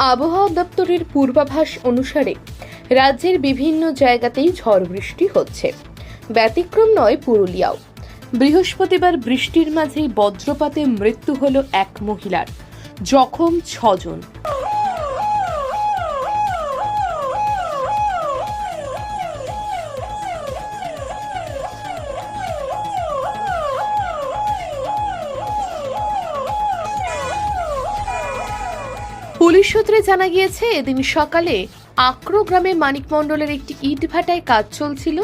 আবহাওয়া দপ্তরের পূর্বাভাস অনুসারে রাজ্যের বিভিন্ন জায়গাতেই ঝড় বৃষ্টি হচ্ছে। ব্যতিক্রম নয় পুরুলিয়াও। বৃহস্পতিবার বৃষ্টির মাঝেই বজ্রপাতে মৃত্যু হল এক মহিলার, জখম ছজন। পুলিশ সূত্রে জানা গিয়েছে, এদিন সকালে আক্রো গ্রামে মানিক মণ্ডলের একটি ইট ভাটায় কাজ চলছিল।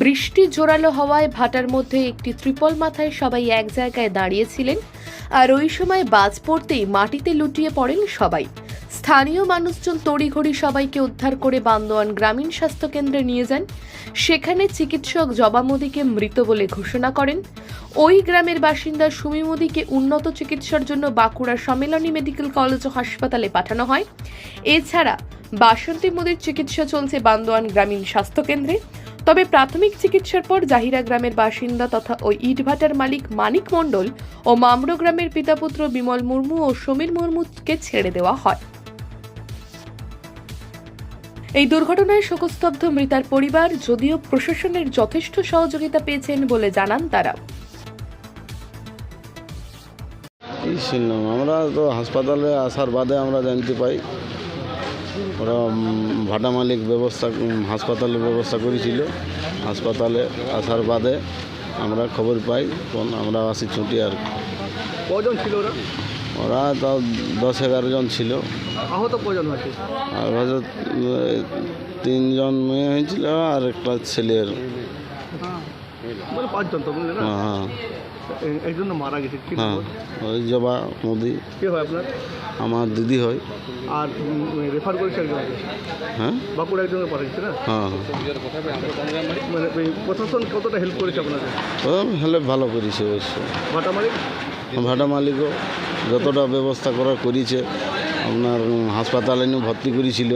বৃষ্টি জোরালো হওয়ায় ভাটার মধ্যে একটি ত্রিপল মাথায় সবাই এক জায়গায় দাঁড়িয়েছিলেন। আর ওই সময় বাজ পড়তেই মাটিতে লুটিয়ে পড়েন সবাই। স্থানীয় মানুষজন তড়িঘড়ি সবাইকে উদ্ধার করে বান্দোয়ান গ্রামীণ স্বাস্থ্য কেন্দ্রে নিয়ে যান। সেখানে চিকিৎসক জবা মোদীকে মৃত বলে ঘোষণা করেন। ওই গ্রামের বাসিন্দা সুমি মোদীকে উন্নত চিকিৎসার জন্য বাঁকুড়া সম্মেলনী মেডিকেল কলেজ ও হাসপাতালে পাঠানো হয়। এছাড়া বাসন্তী মোদীর চিকিৎসা চলছে বান্দোয়ান গ্রামীণ স্বাস্থ্য কেন্দ্রে। তবে প্রাথমিক চিকিৎসার পর জাহিরা গ্রামের বাসিন্দা তথা ওই ইটভাটার মালিক মানিক মণ্ডল ও মামরো গ্রামের পিতাপুত্র বিমল মুর্মু ও সমীর মুর্মুকে ছেড়ে দেওয়া হয়। এই দুর্ঘটনায় শোকস্তব্ধ মৃতার পরিবার যদিও প্রশাসনের যথেষ্ট সহযোগিতা পেয়েছেন বলে জানান তারা। আমরা তো হাসপাতালে আসার বাদে আমরা জানতে পাই ওরা ভাটা মালিক ব্যবস্থা হাসপাতালের ব্যবস্থা করেছিল। হাসপাতালে আসার বাদে আমরা খবর পাই তখন আমরা আসি ছুটি আর। কজন ছিল ওরা? ওরা তাও দশ এগারো জন ছিল। আহত কজন আর তিনজন মেয়ে হয়েছিল আর একটা ছেলের। হ্যাঁ এ- একজন মারা গেছে। কি হ্যাঁ ওই জবা মোদি কে হয় আপনার? আমার দিদি হয়। আর রেফার করেছে একজন হ্যাঁ? বাঁকুড়া একজনকে পাঠিয়েছে না? হ্যাঁ মানে এই প্রশাসন কতটা হেল্প করেছে আপনাদের? ও হলে ভালো করেছে অবশ্যই ভাটা মালিক? ভাটা মালিকও যতটা ব্যবস্থা করা করেছে আপনার হাসপাতালে নিয়ে ভর্তি করেছিল।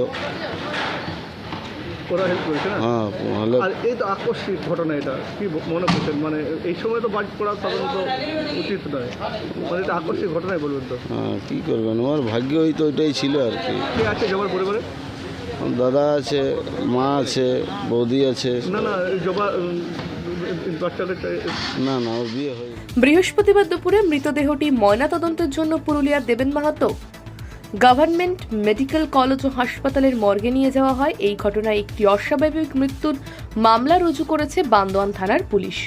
ওরা হেল্প করেছে না? হ্যাঁ হলে আর এই তো আকস্মিক ঘটনা এটা। কি মনে করছেন? মানে এই সময় তো বাজ পড়া সাধারণত উচিত নয়। মানে এটা আকস্মিক ঘটনাই বলবেন তো। হ্যাঁ, কী করবেন? আমার ভাগ্য ওই তো ওইটাই ছিল আর কি। কে আছে জবার পরিবারে? দাদা আছে মা আছে বৌদি আছে। না না জবা না না ওর বিয়ে বৃহস্পতিবার দুপুরে মৃতদেহটি ময়নাতদন্তের জন্য পুরুলিয়ার Deben Mahato government medical college ও হাসপাতালের মর্গে নিয়ে যাওয়া হয়। এই ঘটনায় একটি অস্বাভাবিক মৃত্যুর মামলা রুজু করেছে বান্দোয়ান থানার পুলিশ।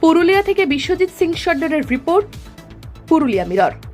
পুরুলিয়া থেকে বিশ্বজিৎ সিং সর্দারের রিপোর্ট, পুরুলিয়া মিরর।